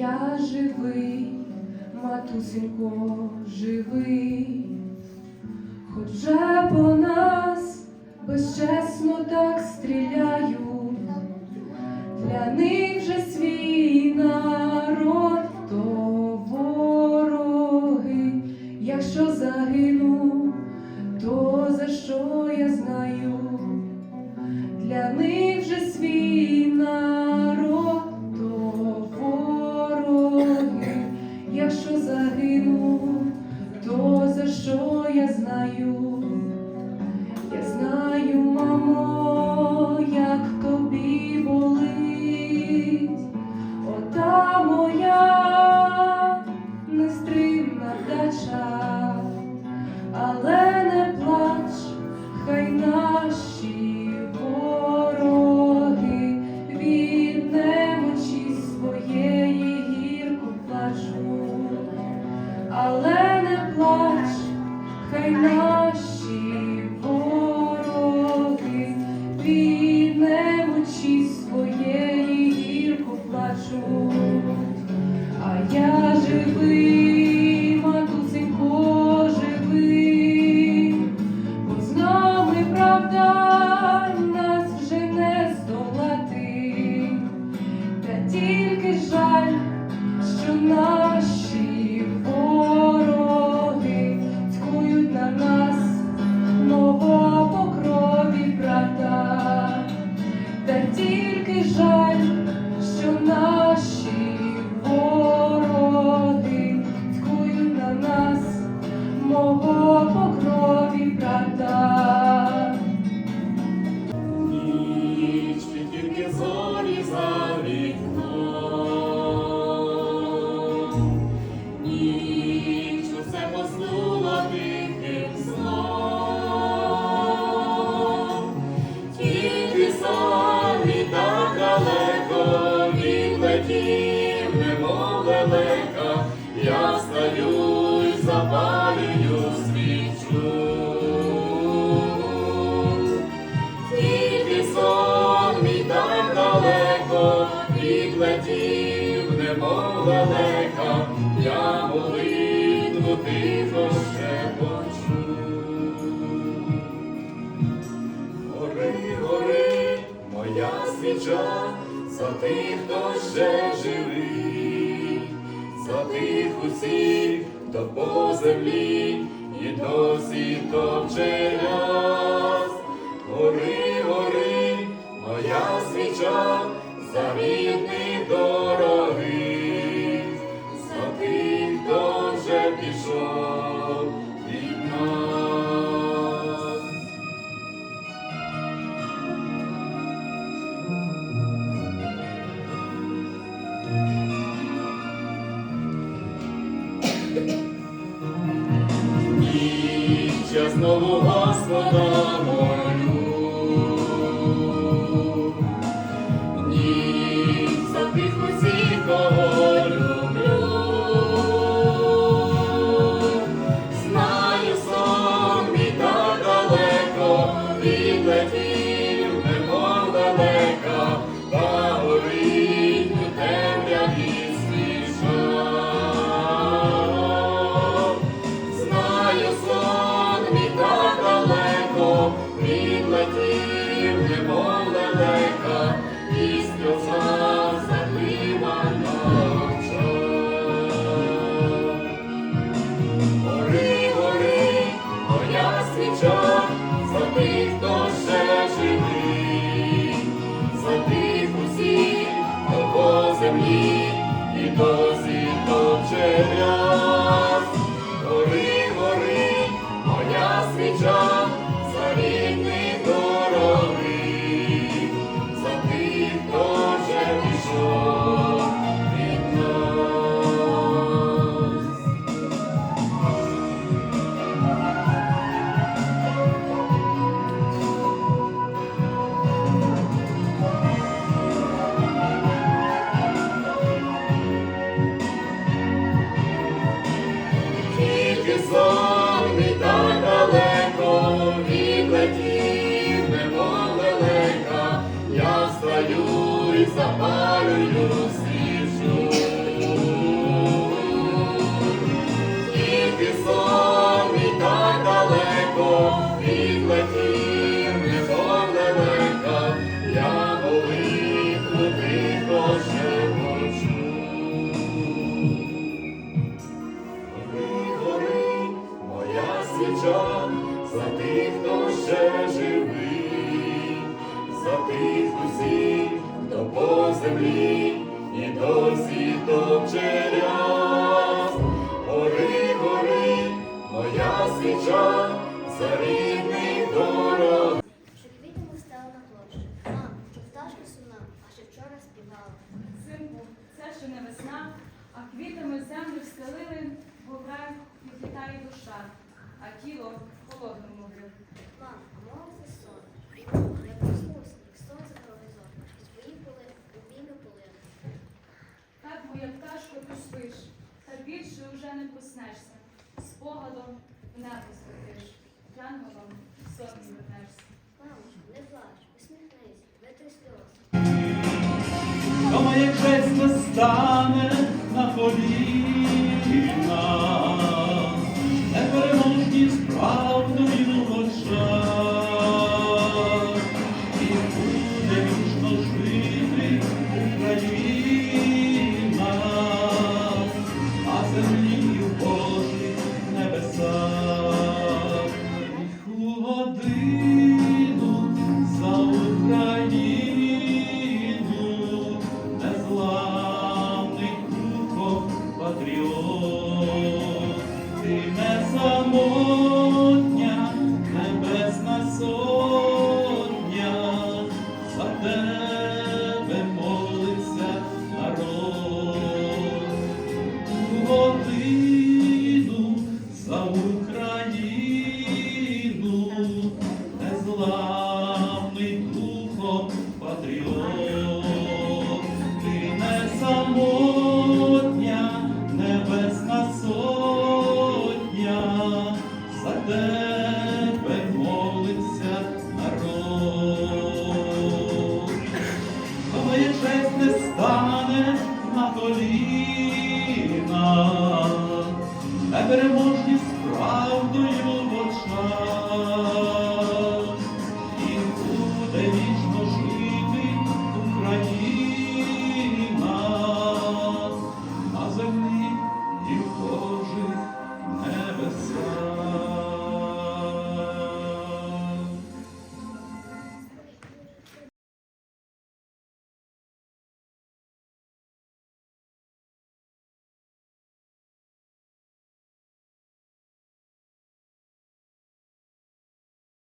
я живий, матусенько живий, хоч вже по нас безчесно так стріляють, для них вже свій народ. якщо загину, то за що я знаю? Я знаю, мамо, як тобі болить, ота моя нестримна вдача, але. плач, хай наші. правда. душа, за тих, хто ще живий, за тих усіх, хто по землі і досі топче ряд. Знову Господа. землі і до моя за рідних дорог. Що квіти ми стали на площі. Мам, що пташка сумна, а ще вчора співала. Синку, це ще не весна, а квітами землю встелили, бо вверх відлітає душа, а тіло в холодному грив. Мам, а мова це сон. Я проснусь, як сонце провизор, і свої поли, обійми полину. Так, моя пташко, ти спиш, та більше уже не проснешся. Спогадом небо злетиш, янголом в сон вернешся. Мамо, не плач, усміхнись, витри сльози. То моє честь не стане на коліна, самотня, небесна сотня, за тебе молиться народ. У годину за Україну, за